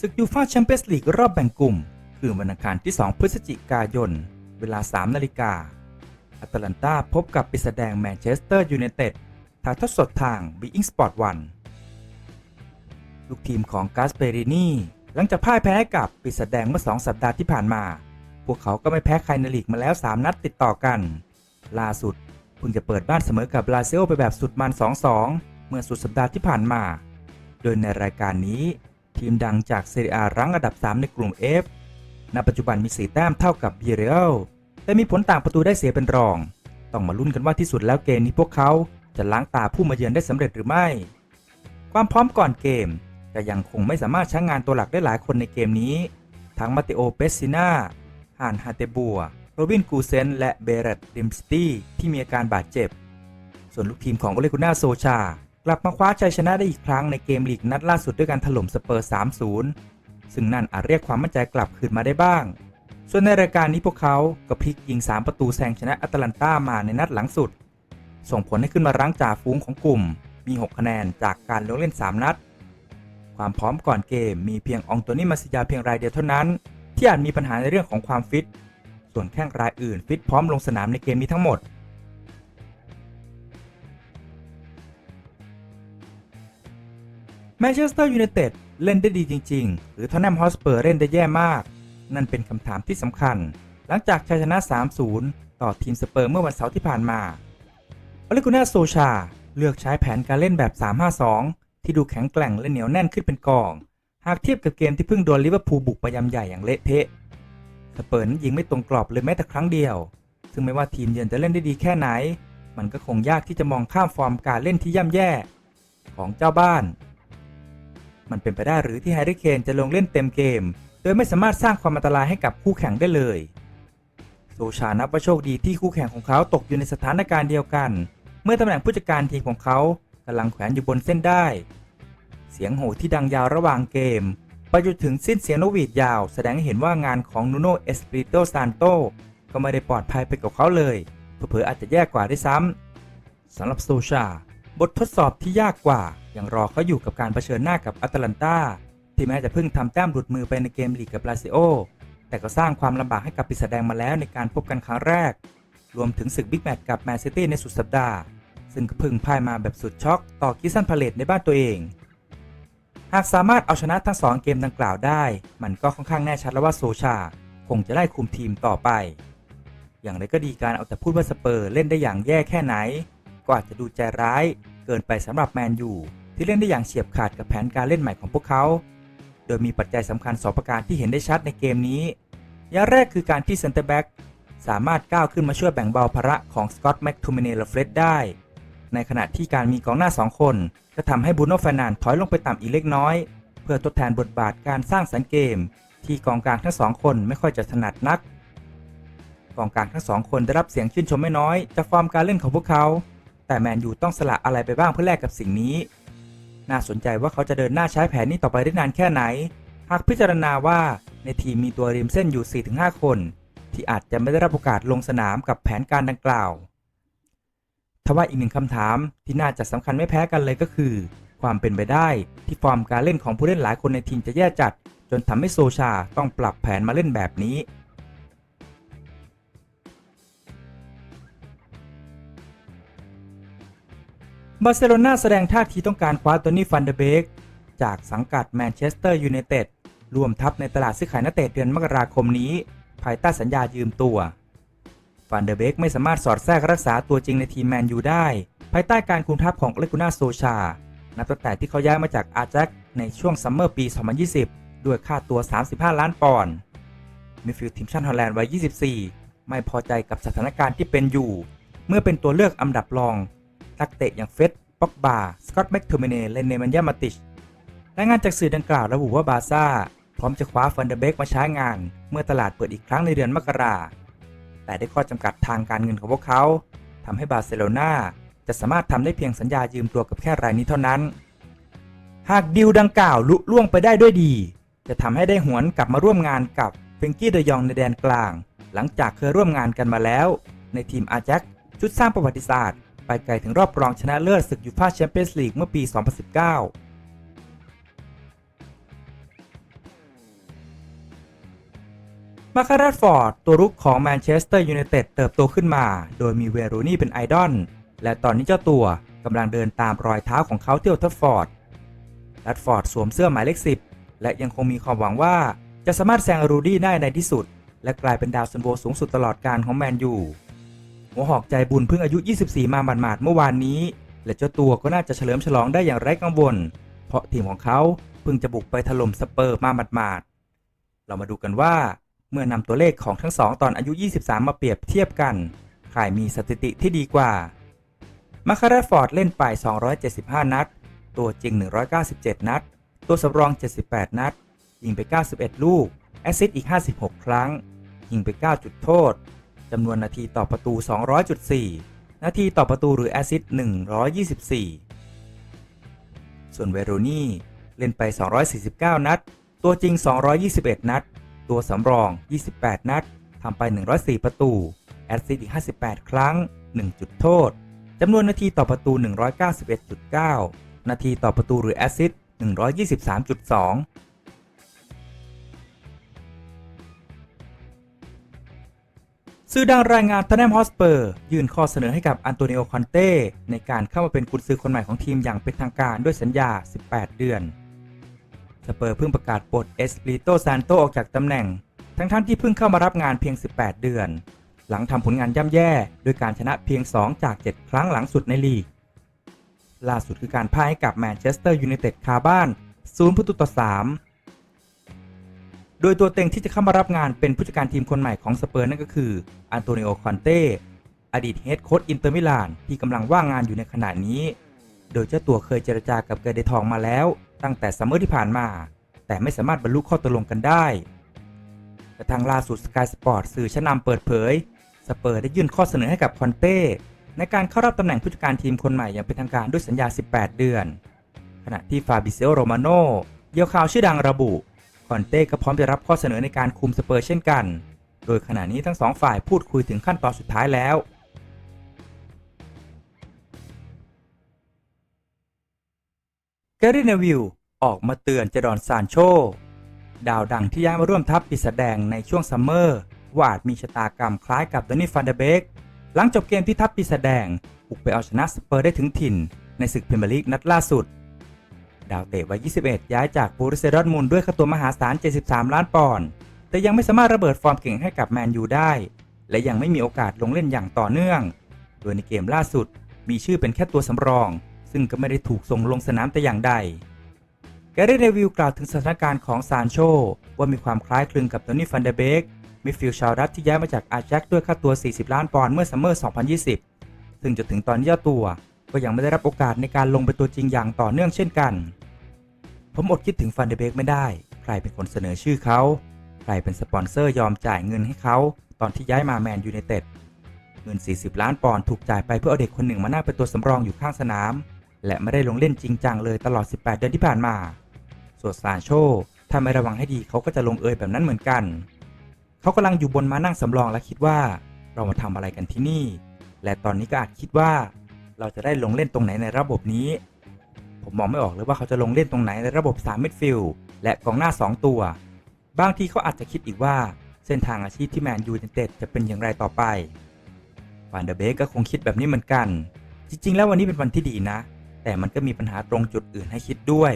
ศึกยูฟ่าแชมเปี้ยนส์ลีกรอบแบ่งกลุ่ม คือวันอังคารที่ 2 พฤศจิกายน เวลา 3 นาฬิกาอัตแลนตาพบกับปิสแดงแมนเชสเตอร์ยูไนเต็ดถ่ายทอดสดทาง b ีอิงสปอร์ตวันลูกทีมของกาสเปรินีหลังจากพ่ายแพ้กับปิสแดงเมื่อ 2 สัปดาห์ที่ผ่านมา พวกเขาก็ไม่แพ้ใครในลีกมาแล้ว 3 นัดติดต่อกัน ล่าสุดเพิ่งจะเปิดบ้านเสมอกับบราซิลไปแบบสุดมัน 2-2 เมื่อสุดสัปดาห์ที่ผ่านมา โดยในรายการนี้ ทีมดังจากเซเรียรั้งอันดับ 3 ในกลุ่ม F ณ ปัจจุบันมี 4 แต้มเท่ากับเบียเรลแต่มีผลต่างประตูได้เสียเป็นรอง ต้องมาลุ้นกันว่าที่สุดแล้วเกมนี้พวกเขาจะล้างตาผู้มาเยือนได้สำเร็จหรือไม่ ความพร้อมก่อนเกมจะยังคงไม่สามารถใช้งานตัวหลักได้หลายคนในเกมนี้ ทั้งมาเตโอเปสซิน่าฮานฮาเตบัว โรบินกูเซน และเบเรตดิมสตี้ที่มีอาการบาดเจ็บ ส่วนลูกทีมของโอเลกุน่าโซชา กลับมาคว้าชัยชนะได้อีกครั้งในเกมลีกนัดล่าสุดด้วยการถล่มสเปอร์ 3-0 ซึ่งนั่นอาจเรียกความมั่นใจกลับคืนมาได้บ้าง ส่วนในรายการนี้พวกเขาก็พลิกยิง 3 ประตูแซงชนะแอตแลนตามาในนัดหลังสุด ส่งผลให้ขึ้นมารั้งจ่าฝูงของกลุ่ม มี 6 คะแนนจากการลงเล่น 3 นัด ความพร้อมก่อนเกมมีเพียงอองโตนี่มาซิยาเพียงรายเดียวเท่านั้น ที่อาจมีปัญหาในเรื่องของความฟิต ส่วนแข้งรายอื่นฟิตพร้อมลงสนามในเกมนี้ทั้งหมด แมนเชสเตอร์ยูไนเต็ดเล่นได้ดีจริง ๆ หรือทอนแนมฮอสเปอร์เล่นได้แย่มาก นั่นเป็นคำถามที่สำคัญ หลังจากชัยชนะ 3-0 ต่อทีมสเปอร์เมื่อวันเสาร์ที่ผ่านมาอเลกุน่าโซชา เลือกใช้แผนการเล่นแบบ 3-5-2 ที่ดูแข็งแกร่งและเหนียวแน่นขึ้นเป็นกอง หากเทียบกับเกมที่เพิ่งโดนลิเวอร์พูลบุกไปยำใหญ่อย่างเละเทะสเปอร์นั้นยิงไม่ตรงกรอบเลยแม้แต่ครั้งเดียว ซึ่งไม่ว่าทีมเยือนจะเล่นได้ดีแค่ไหน มันก็คงยากที่จะมองข้ามฟอร์มการเล่นที่ย่ำแย่ ของเจ้าบ้าน มันเป็นไปได้หรือที่แฮร์รี่เคนจะลงเล่นเต็มเกม โดยไม่สามารถสร้างความอันตรายให้กับคู่แข่งได้เลยโซชานับว่าโชคดีที่คู่แข่งของเขาตกอยู่ในสถานการณ์เดียวกัน เมื่อตำแหน่งผู้จัดการทีมของเขากำลังแขวนอยู่บนเส้นได้ เสียงโห่ที่ดังยาวระหว่างเกมไปจนถึงสิ้นเสียงนกหวีดยาวแสดงให้เห็นว่างานของนูโนเอสปริโตซานโตก็ไม่ได้ปลอดภัยไปกับเขาเลยเผลออาจจะแย่กว่าด้วยซ้ำสำหรับโซชา บททดสอบที่ยากกว่า ยังรอเขาอยู่กับการเผชิญหน้ากับแอตแลนตาที่แม้จะเพิ่งทำแต้มหลุดมือไปในเกมลีกกับลาซิโอ แต่ก็สร้างความลำบากให้กับปีศาจแดงมาแล้วในการพบกันครั้งแรก รวมถึงศึกบิ๊กแมตช์กับแมนซิตี้ในสุดสัปดาห์ ซึ่งก็เพิ่งพ่ายมาแบบสุดช็อก ต่อกิซันพาเลตในบ้านตัวเอง หากสามารถเอาชนะทั้งสองเกมดังกล่าวได้ มันก็ค่อนข้างแน่ชัดแล้วว่าโซชา คงจะได้คุมทีมต่อไป อย่างไรก็ดีการเอาแต่พูดว่าสเปอร์เล่นได้อย่างแย่แค่ไหน ก็อาจจะดูใจร้าย เกินไปสำหรับแมนยู ที่เล่นได้อย่างเฉียบขาดกับแผนการเล่นใหม่ของพวกเขา โดยมีปัจจัยสำคัญสองประการที่เห็นได้ชัดในเกมนี้ อย่างแรกคือการที่เซนเตอร์แบ็กสามารถก้าวขึ้นมาช่วยแบ่งเบาภาระของสกอตต์แม็กทูมิเนลเฟรดได้ ในขณะที่การมีกองหน้า 2 คนก็ทำให้บูโน่ฟานานถอยลงไปต่ำอีกเล็กน้อย เพื่อทดแทนบทบาทการสร้างสรรค์เกม ที่กองกลางทั้งสองคนไม่ค่อยจะถนัดนักกองกลางทั้งสองคนได้รับเสียงชื่นชมไม่น้อยจากฟอร์มการเล่นของพวกเขา แต่แมนยูต้องสละอะไรไปบ้างเพื่อแลกกับสิ่งนี้ น่าสนใจว่าเขาจะเดินหน้าใช้แผนนี้ต่อไปได้นานแค่ไหน หากพิจารณาว่าในทีมมีตัวริมเส้นอยู่ 4-5 คน ที่อาจจะไม่ได้รับโอกาสลงสนามกับแผนการดังกล่าวทว่าอีกหนึ่งคำถามที่น่าจะสำคัญไม่แพ้กันเลยก็คือ ความเป็นไปได้ที่ฟอร์มการเล่นของผู้เล่นหลายคนในทีมจะแย่จัด จนทำให้โซชาต้องปรับแผนมาเล่นแบบนี้ บาร์เซโลนาแสดงท่าทีต้องการคว้าโตนี่ฟันเดเบกจากสังกัดแมนเชสเตอร์ยูไนเต็ดรวมทัพในตลาดซื้อขายนักเตะเดือนมกราคมนี้ ภายใต้สัญญายืมตัว ฟันเดเบกไม่สามารถสอดแทรกรักษาตัวจริงในทีมแมนยูได้ ภายใต้การคุมทัพของเลกุน่าโซชา นับตั้งแต่ที่เขาย้ายมาจากอาแจ็คในช่วงซัมเมอร์ปี 2020 ด้วยค่าตัว 35 ล้านปอนด์มิฟิลทีมชาติฮอลแลนด์วัย 24 ไม่พอใจกับสถานการณ์ที่เป็นอยู่ เมื่อเป็นตัวเลือกอันดับรองนักเตะอย่างเฟส ป็อกบาสกอตต์แม็กทูเมเนและเนมันยามาติชรายงานจากสื่อดังกล่าวระบุว่าบาซ่า พร้อมจะคว้าฟันเดเบกมาใช้งาน เมื่อตลาดเปิดอีกครั้งในเดือนมกรา แต่ได้ข้อจำกัดทางการเงินของพวกเขา ทำให้บาร์เซโลนาจะสามารถทำได้เพียงสัญญายืมตัวกับแค่รายนี้เท่านั้น หากดิวดังกล่าวลุล่วงไปได้ด้วยดี จะทำให้ได้หวนกลับมาร่วมงานกับเฟงกี้เดยองในแดนกลาง หลังจากเคยร่วมงานกันมาแล้ว ในทีมอาแจ็คชุดสร้างประวัติศาสตร์ ไปไกลถึงรอบรองชนะเลิศศึกยูฟ่าแชมเปี้ยนส์ลีกเมื่อปี 2019มาคารัสฟอร์ด ตัวรุกของแมนเชสเตอร์ยูไนเต็ดเติบโตขึ้นมา โดยมีเวรูนี่เป็นไอดอล และตอนนี้เจ้าตัวกำลังเดินตามรอยเท้าของเขาเที่โอลด์แทัฟฟอร์ดรัดฟอร์ดสวมเสื้อหมายเลข 10 และยังคงมีความหวังว่าจะสามารถแซงรูดี้ได้ในที่สุด และกลายเป็นดาวซันโวสูงสุดตลอดการของแมนยู หัวหอกใจบุญเพิ่งอายุ 24 มาหมาดๆเมื่อวานนี้ และเจ้าตัวก็น่าจะเฉลิมฉลองได้อย่างไร้กังวล เพราะทีมของเขาเพิ่งจะบุกไปถล่มสเปอร์มาหมาดๆเรามาดูกันว่า เมื่อนำตัวเลขของทั้งสองตอนอายุ 23 มาเปรียบเทียบกันใครมีสถิติที่ดีกว่ามาคาราฟอร์ดเล่นไป 275 นัด ตัวจริง 197 นัด ตัวสำรอง 78 นัด ยิงไป 91 ลูก แอสซิสต์อีก 56 ครั้ง ยิงไป 9 จุดโทษ จำนวนนาทีต่อประตู 200.4 นาทีต่อประตูหรือแอซิสต์124 ส่วนเวโรนีเล่นไป 249 นัด ตัวจริง 221 นัด ตัวสำรอง 28 นัด ทำไป 104 ประตู แอซิสต์อีก 58 ครั้ง 1 จุดโทษ จำนวนนาทีต่อประตู 191.9 นาทีต่อประตูหรือแอซิสต์123.2 สื่อดังรายงานท t น n มฮอสเปอร์ ยื่นข้อเสนอให้กับอันโตนิโอคอนเต้ในการเข้ามาเป็นกุนซือคนใหม่ของทีมอย่างเป็นทางการด้วยสัญญา 18 เดือน สเปอร์เพิ่งประกาศปลดเอสปริโตซานโตออกจากตำแหน่ง ทั้งๆทที่เพิ่งเข้ามารับงานเพียง 18 เดือน หลังทำผลงานย่ำแย่ด้วยการชนะเพียง 2 จาก 7 ครั้งหลังสุดในลีก ล่าสุดคือการพ่ายให้กับแมนเชสเตอร์ยูไนเต็ดคาบ้าน 0 ประตูต่อ 3 โดยตัวเต็งที่จะเข้ามารับงานเป็นผู้จัดการทีมคนใหม่ของสเปอร์นั่นก็คืออันโตนิโอคอนเต้อดีตเฮดโค้ชอินเตอร์มิลานที่กำลังว่างงานอยู่ในขณะนี้ โดยเจ้าตัวเคยเจรจากับเกเดทองมาแล้ว ตั้งแต่ซัมเมอร์ที่ผ่านมา แต่ไม่สามารถบรรลุข้อตกลงกันได้กระทั่งล่าสุดสกายสปอร์ตสื่อชั้นนำเปิดเผย สเปอร์ได้ยื่นข้อเสนอให้กับคอนเต้ในการเข้ารับตำแหน่งผู้จัดการทีมคนใหม่อย่างเป็นทางการด้วยสัญญา 18 เดือน ขณะที่ฟาบิเซโอโรมาโนเดียวข่าวชื่อดังระบุ คอนเต้ก็พร้อมจะรับข้อเสนอในการคุมสเปอร์เช่นกัน โดยขณะนี้ทั้งสองฝ่ายพูดคุยถึงขั้นตอนสุดท้ายแล้ว แกรี่เนวิลออกมาเตือนเจดอนซานโช ดาวดังที่ย้ายมาร่วมทัพปีศาจแดงในช่วงซัมเมอร์ว่าอาจมีชะตากรรมคล้ายกับดอนนี่ฟันเดเบกหลังจบเกมที่ทัพปีศาจแดงบุกไปเอาชนะสเปอร์ได้ถึงถิ่น ในศึกพรีเมียร์ลีกนัดล่าสุด ดาวเตะวัย 21 ย้ายจากบูริเซดอร์ทมุนด์ด้วยค่าตัวมหาศาล 73 ล้านปอนด์ แต่ยังไม่สามารถระเบิดฟอร์มเก่งให้กับแมนยูได้ และยังไม่มีโอกาสลงเล่นอย่างต่อเนื่อง โดยในเกมล่าสุดมีชื่อเป็นแค่ตัวสำรอง ซึ่งก็ไม่ได้ถูกส่งลงสนามแต่อย่างใด แกรี่เรวิวกล่าวถึงสถานการณ์ของซานโชว่ามีความคล้ายคลึงกับโทนี่ฟันเดเบกมิดฟิลด์ชาวดัตที่ย้ายมาจากอาแจ็คด้วยค่าตัว 40 ล้านปอนด์เมื่อซัมเมอร์ 2020 ซึ่งจนถึงตอนนี้เจ้าตัว ก็ยังไม่ได้รับโอกาสในการลงเป็นตัวจริงอย่างต่อเนื่องเช่นกัน ผมอดคิดถึงฟันเดเบกไม่ได้ ใครเป็นคนเสนอชื่อเขา ใครเป็นสปอนเซอร์ยอมจ่ายเงินให้เขาตอนที่ย้ายมาแมนยูไนเต็ด เงิน 40 ล้านปอนด์ถูกจ่ายไปเพื่อเอาเด็กคนหนึ่งมานั่งเป็นตัวสำรองอยู่ข้างสนาม และไม่ได้ลงเล่นจริงจังเลยตลอด 18 เดือนที่ผ่านมา ส่วนซานโชถ้าไม่ระวังให้ดีเขาก็จะลงเอยแบบนั้นเหมือนกัน เขากำลังอยู่บนมานั่งสำรองและคิดว่า เรามาทำอะไรกันที่นี่ และตอนนี้ก็อาจคิดว่า เราจะได้ลงเล่นตรงไหนในระบบนี้ ผมมองไม่ออกเลยว่าเขาจะลงเล่นตรงไหนในระบบ3มิดฟิลด์และกองหน้า 2 ตัว บางทีเขาอาจจะคิดอีกว่าเส้นทางอาชีพที่แมนยูเนเต็ดจะเป็นอย่างไรต่อไปฟานเดอร์เบกก็คงคิดแบบนี้เหมือนกัน จริง ๆ แล้ววันนี้เป็นวันที่ดีนะ แต่มันก็มีปัญหาตรงจุดอื่นให้คิดด้วย